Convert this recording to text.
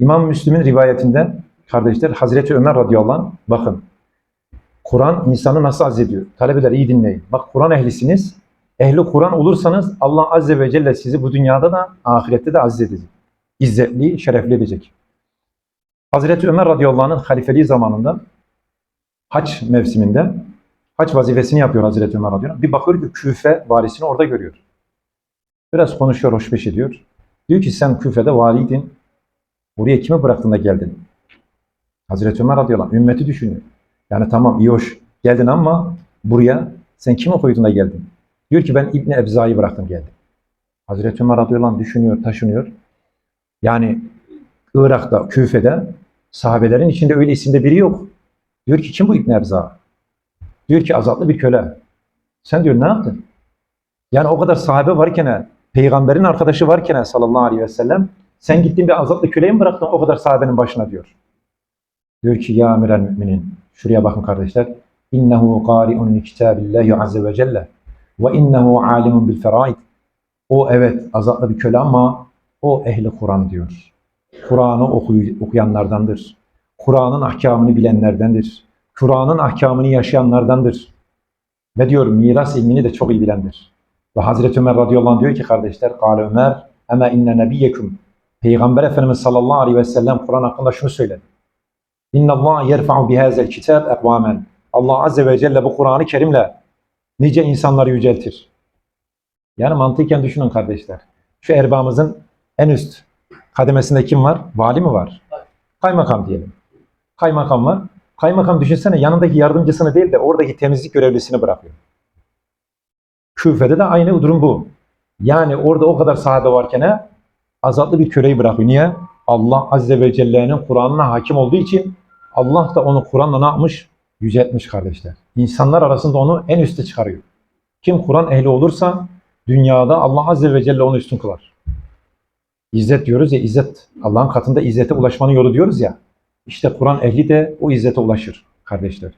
İmam Müslim'in rivayetinden kardeşler Hazreti Ömer radıyallahu anh bakın Kur'an insanı nasıl azzediyor? Talebeler iyi dinleyin. Bak Kur'an ehlisiniz. Ehli Kur'an olursanız Allah azze ve celle sizi bu dünyada da ahirette de aziz edecek. İzzetli, şerefli edecek. Hazreti Ömer radıyallahu anh'ın halifeliği zamanında haç mevsiminde haç vazifesini yapıyor Hazreti Ömer radıyallahu anh. Bir bakıyor ki Küfe valisini orada görüyor. Biraz konuşuyor, hoşbeş ediyor. Diyor ki sen Küfe'de valiydin. Buraya kimi bıraktın da geldin? Hazreti Ömer radıyallahu anh ümmeti düşünüyor. Yani tamam iyi hoş geldin ama buraya sen kimi koydun da geldin? Diyor ki ben İbni Ebza'yı bıraktım geldim. Hazreti Ömer radıyallahu anh düşünüyor, taşınıyor. Yani Irak'ta, Küfe'de sahabelerin içinde öyle isimde biri yok. Diyor ki kim bu İbni Ebza? Diyor ki azatlı bir köle. Sen diyor ne yaptın? Yani o kadar sahabe varken, peygamberin arkadaşı varken sallallahu aleyhi ve sellem sen gittin bir azatlı köleyi mi bıraktın o kadar sahabenin başına diyor. Diyor ki ya emiral müminin. Şuraya bakın kardeşler. İnnehu qari'un li kitabillahi azze ve celle ve innehu alimun bil feraid. O evet azatlı bir köle ama o ehli Kur'an diyor. Kur'an'ı okuy- okuyanlardandır. Kur'an'ın ahkamını bilenlerdendir. Kur'an'ın ahkamını yaşayanlardandır. Ve diyor miras ilmini de çok iyi bilendir. Ve Hazreti Ömer radıyallahu anh diyor ki kardeşler, Kale Ömer, ama inne nebiyyekum. Peygamber Efendimiz sallallahu aleyhi ve sellem Kur'an hakkında şunu söyledi. İnna Allah yerfa'u bihazel kitab ekvamen. Allah azze ve celle bu Kur'an-ı Kerim'le nice insanları yüceltir. Yani mantıken düşünün kardeşler. Şu erbağımızın en üst kademesinde kim var? Vali mi var? Kaymakam diyelim. Kaymakam var. Kaymakam düşünsene yanındaki yardımcısını değil de oradaki temizlik görevlisini bırakıyor. Küfe'de de aynı durum bu. Yani orada o kadar sahabe varken azatlı bir köleyi bırakıyor. Niye? Allah Azze ve Celle'nin Kur'an'ına hakim olduğu için Allah da onu Kur'an'la ne yapmış? Yüceltmiş kardeşler. İnsanlar arasında onu en üste çıkarıyor. Kim Kur'an ehli olursa dünyada Allah Azze ve Celle onu üstün kılar. İzzet diyoruz ya izzet. Allah'ın katında izzete ulaşmanın yolu diyoruz ya. İşte Kur'an ehli de o izzete ulaşır kardeşler.